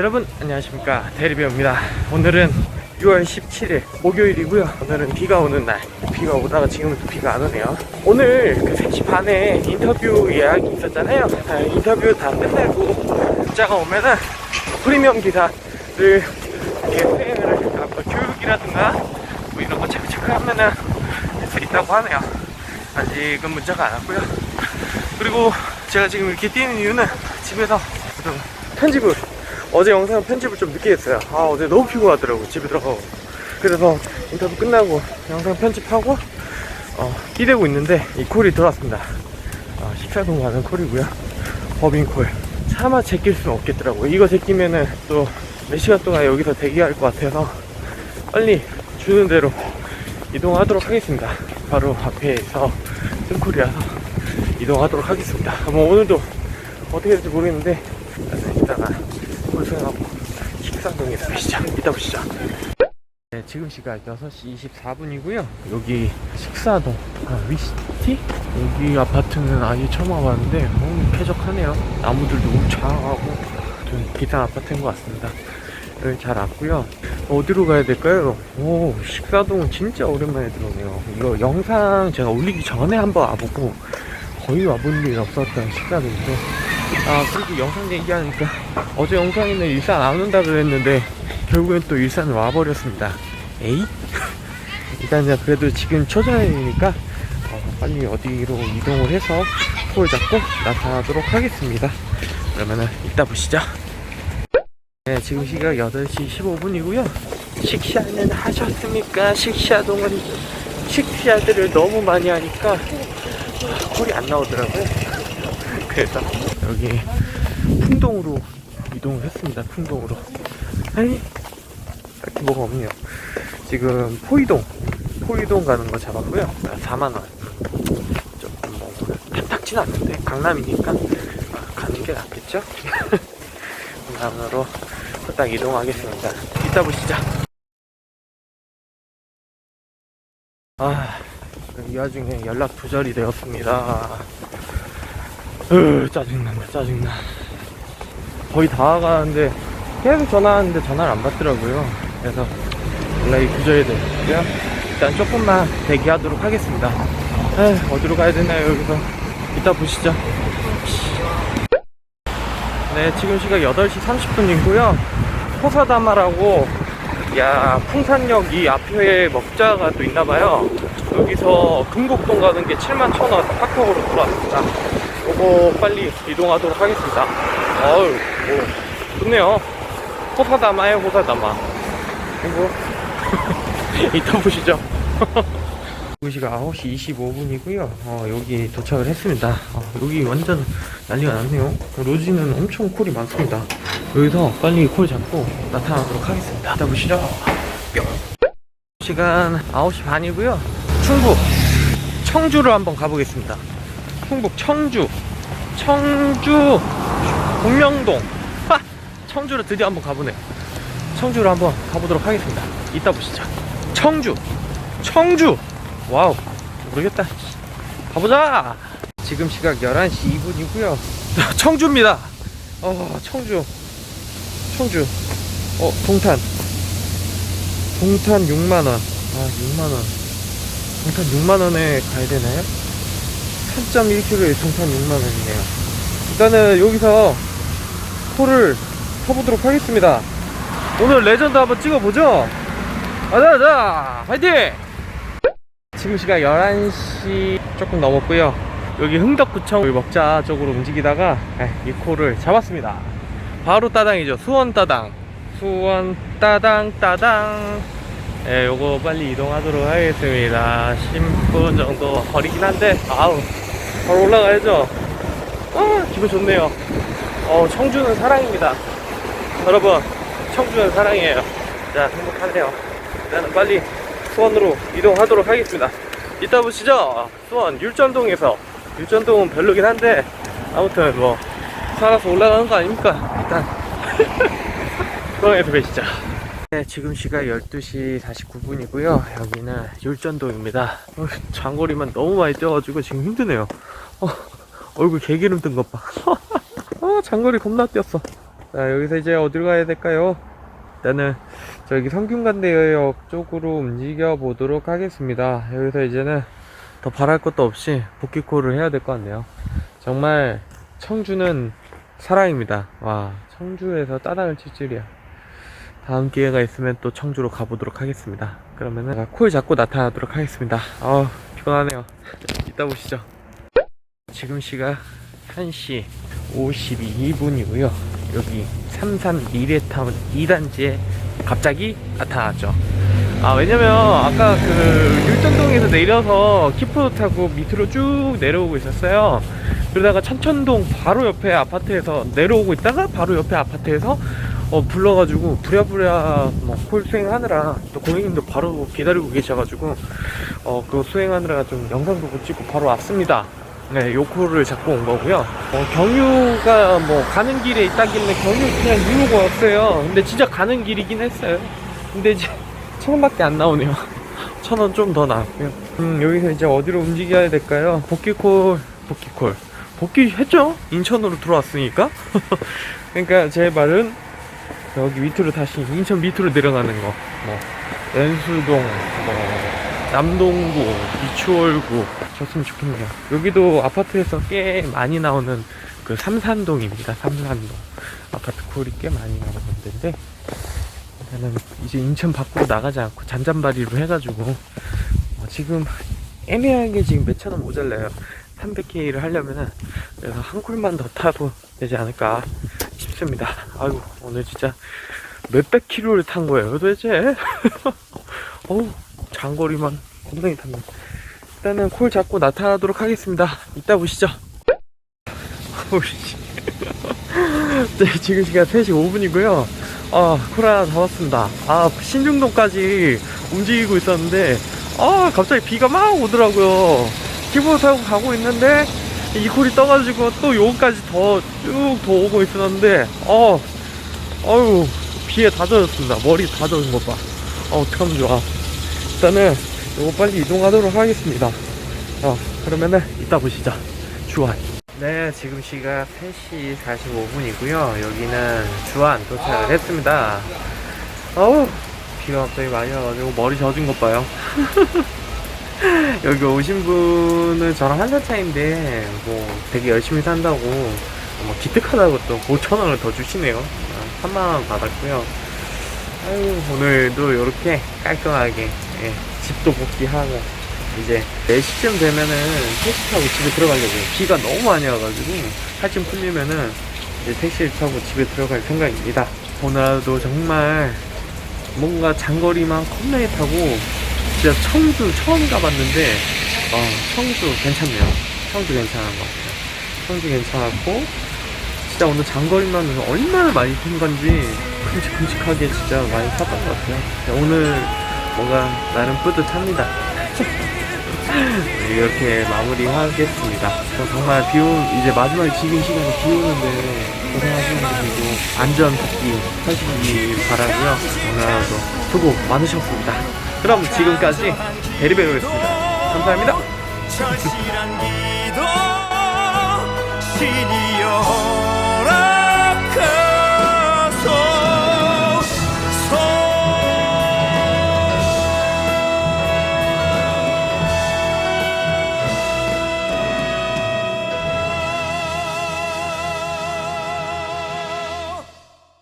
여러분 안녕하십니까. 대리비입니다. 오늘은 6월 17일 목요일이고요. 오늘은 비가 오는 날. 비가 오다가 지금은 또 비가 안 오네요. 오늘 그 3시 반에 인터뷰 예약이 있었잖아요. 아, 인터뷰 다 끝내고 문자가 오면은 프리미엄 기사를 수행을 아, 뭐 교육이라든가 뭐 이런 거 체크체크 하면은 할 수 있다고 하네요. 아직은 문자가 안 왔고요. 그리고 제가 지금 이렇게 뛰는 이유는 집에서 좀 편집을 어제 영상 편집을 좀 늦게 했어요. 아 어제 너무 피곤하더라고 집에 들어가고. 그래서 인터뷰 끝나고 영상 편집하고 어, 뛰대고 있는데 이 콜이 들어왔습니다. 어, 식사동 가는 콜이고요. 법인 콜. 차마 제낄 수는 없겠더라고요. 이거 제끼면은 또 몇 시간 동안 여기서 대기할 것 같아서 빨리 주는 대로 이동하도록 하겠습니다. 바로 앞에서 뜬콜이라서 이동하도록 하겠습니다. 뭐 오늘도 어떻게 될지 모르겠는데 일단은 이따가 홀수행하고 식사동에서 뵈시죠. 이따 보시죠. 네, 지금 시각 6시 24분이고요. 여기 식사동 아, 위시티? 여기 아파트는 아예 처음 와봤는데 너무 쾌적하네요. 나무들도 우창하고 좀 비싼 아파트인 것 같습니다. 여기 잘 왔고요. 어디로 가야 될까요? 오, 식사동 진짜 오랜만에 들어오네요. 이거 영상 제가 올리기 전에 한번 와보고 거의 와본 일이 없었던 식사동인데 아 그리고 영상 얘기하니까 어제 영상에는 일산 안 온다 그랬는데 결국엔 또 일산을 와버렸습니다 에이? 일단은 그래도 지금 초저녁이니까 어, 빨리 어디로 이동을 해서 콜 잡고 나타나도록 하겠습니다 그러면은 이따 보시죠 네 지금 시각 8시 15분이고요 식샤는 하셨습니까? 식샤동은 식샤들을 너무 많이 하니까 콜이 안 나오더라고요. 그래서 여기 풍동으로 이동을 했습니다. 풍동으로. 아니, 딱히 뭐가 없네요. 지금 포이동, 포이동 가는 거 잡았고요. 4만원. 조금 뭐, 탐탁진 않는데, 강남이니까 가는 게 낫겠죠? 강남으로 딱 이동하겠습니다. 이따 보시죠. 아, 이 와중에 연락 두절이 되었습니다. 으, 짜증난다, 짜증나. 거의 다 와가는데, 계속 전화하는데 전화를 안 받더라고요. 그래서 연락이 두절이 되었고요. 일단 조금만 대기하도록 하겠습니다. 에휴, 어디로 가야 되나요, 여기서. 이따 보시죠. 네, 지금 시각 8시 30분이고요. 호사다마라고 야 풍산역 이 앞에 먹자가 또 있나봐요 여기서 금곡동 가는 게 7만 천원 카카오로 들어왔습니다 요거 빨리 이동하도록 하겠습니다 어우 뭐 좋네요 호사다마에 호사다마 그리고 이따 보시죠 시각 9시 25분이고요 어, 여기 도착을 했습니다 어, 여기 완전 난리가 났네요 로지는 엄청 콜이 많습니다 여기서 빨리 콜 잡고 나타나도록 하겠습니다. 이따 보시죠. 뿅. 시간 9시 반이고요. 충북 청주로 한번 가보겠습니다. 충북 청주 청주 공명동 하! 청주로 드디어 한번 가보네요. 청주로 한번 가보도록 하겠습니다. 이따 보시죠. 청주 청주 와우 모르겠다. 가보자. 지금 시각 11시 2분이고요. 청주입니다. 어, 청주. 청주 어 동탄 동탄 6만원 아 6만원 동탄 6만원에 가야 되나요? 3.1km에 동탄 6만원이네요. 일단은 여기서 콜을 쳐보도록 하겠습니다. 오늘 레전드 한번 찍어보죠? 가자 파이팅! 지금 시각 11시 조금 넘었고요. 여기 흥덕구청 먹자 쪽으로 움직이다가 네, 이 콜을 잡았습니다. 바로 따당이죠. 수원 따당. 수원 따당 따당. 예, 요거 빨리 이동하도록 하겠습니다. 10분 정도 거리긴 한데, 아우, 바로 올라가야죠. 아, 기분 좋네요. 어, 청주는 사랑입니다. 여러분, 청주는 사랑이에요. 자, 행복하네요. 일단은 빨리 수원으로 이동하도록 하겠습니다. 이따 보시죠. 수원 율전동에서. 율전동은 별로긴 한데, 아무튼 뭐, 살아서 올라가는 거 아닙니까? 일단 수원에서 뵈시죠 네, 지금 시각 12시 49분이고요 여기는 율전동입니다 어, 장거리만 너무 많이 뛰어가지고 지금 힘드네요 어, 얼굴 개기름 뜬 것 봐 어, 장거리 겁나 뛰었어 자, 여기서 이제 어디로 가야 될까요? 일단은 저기 성균관대역 쪽으로 움직여 보도록 하겠습니다. 여기서 이제는 더 바랄 것도 없이 복귀콜을 해야 될 것 같네요. 정말 청주는 사랑입니다. 와, 청주에서 따당을 칠 줄이야. 다음 기회가 있으면 또 청주로 가보도록 하겠습니다. 그러면은 제가 콜 잡고 나타나도록 하겠습니다. 아 피곤하네요. 이따 보시죠. 지금 시각 1시 52분이고요. 여기 삼산 미래타운 2단지에 갑자기 나타났죠. 아 왜냐면 아까 그 율전동에서 내려서 키포도 타고 밑으로 쭉 내려오고 있었어요. 그러다가 천천동 바로 옆에 아파트에서 내려오고 있다가 바로 옆에 아파트에서 어 불러가지고 부랴부랴 뭐콜 수행하느라 또 고객님도 바로 기다리고 계셔가지고 어 그거 수행하느라 좀 영상도 못 찍고 바로 왔습니다. 네, 요 콜을 잡고 온 거고요. 어, 경유가 뭐 가는 길에 있다길래 경유 그냥 누르고 왔어요. 근데 진짜 가는 길이긴 했어요. 근데 이제 천 원밖에 안 나오네요. 천 원 좀 더 나왔고요. 음, 여기서 이제 어디로 움직여야 될까요? 복귀콜, 복귀콜. 복귀했죠? 인천으로 들어왔으니까. 그러니까 제 말은 여기 밑으로 다시 인천 밑으로 내려가는 거. 뭐 연수동, 뭐 남동구, 이추월구 줬으면 좋겠네요. 여기도 아파트에서 꽤 많이 나오는 그 삼산동입니다. 삼산동 아파트 콜이 꽤 많이 나오는 데인데 나는 이제 인천 밖으로 나가지 않고 잔잔바리로 해가지고 어, 지금 애매하게 지금 몇천 원 모자라요. 300K를 하려면은 그래서 한 콜만 더 타도 되지 않을까 싶습니다. 아이고 오늘 진짜 몇백 킬로를 탄 거예요 도대체? 어우 장거리만 굉장히 탔네. 일단은 콜 잡고 나타나도록 하겠습니다. 이따 보시죠. 네, 지금 시간 3시 5분이고요. 아, 콜 하나 잡았습니다. 아, 신중동까지 움직이고 있었는데, 아, 갑자기 비가 막 오더라고요. 키보드 타고 가고 있는데, 이 콜이 떠가지고 또 요거까지 더 쭉 더 오고 있었는데, 어, 어유 비에 다 젖었습니다. 머리 다 젖은 것 봐. 어, 어떡하면 좋아. 일단은 요거 빨리 이동하도록 하겠습니다. 어, 그러면은 이따 보시죠. 주안. 네, 지금 시각 3시 45분이고요. 여기는 주안 도착을 했습니다. 어우, 비가 갑자기 많이 와가지고 머리 젖은 것 봐요. 여기 오신 분은 저랑 한 살 차인데, 뭐, 되게 열심히 산다고, 뭐, 기특하다고 또 5천 원을 더 주시네요. 아, 3만원 받았고요. 아유, 오늘도 이렇게 깔끔하게, 예, 집도 복귀하고, 이제 4시쯤 되면은 택시 타고 집에 들어가려고요. 비가 너무 많이 와가지고, 한쯤 풀리면은, 이제 택시를 타고 집에 들어갈 생각입니다. 오늘 하루도 정말, 뭔가 장거리만 겁나게 타고, 진짜 청주 처음 가봤는데, 어, 청주 괜찮네요. 청주 괜찮은 것 같아요. 청주 괜찮았고, 진짜 오늘 장거리만 얼마나 많이 탄 건지 큼직큼직하게 진짜 많이 탔던 것 같아요. 오늘 뭔가 나름 뿌듯합니다. 네, 이렇게 마무리하겠습니다. 어, 정말 비 오, 이제 마지막 지금 시간에 비 오는데 고생하시는 분들도 안전 복귀 하시길 바라고요. 오늘 하루도 수고 많으셨습니다. 그럼 지금까지 베리베로였습니다. 감사합니다. 절실한 기도 신이여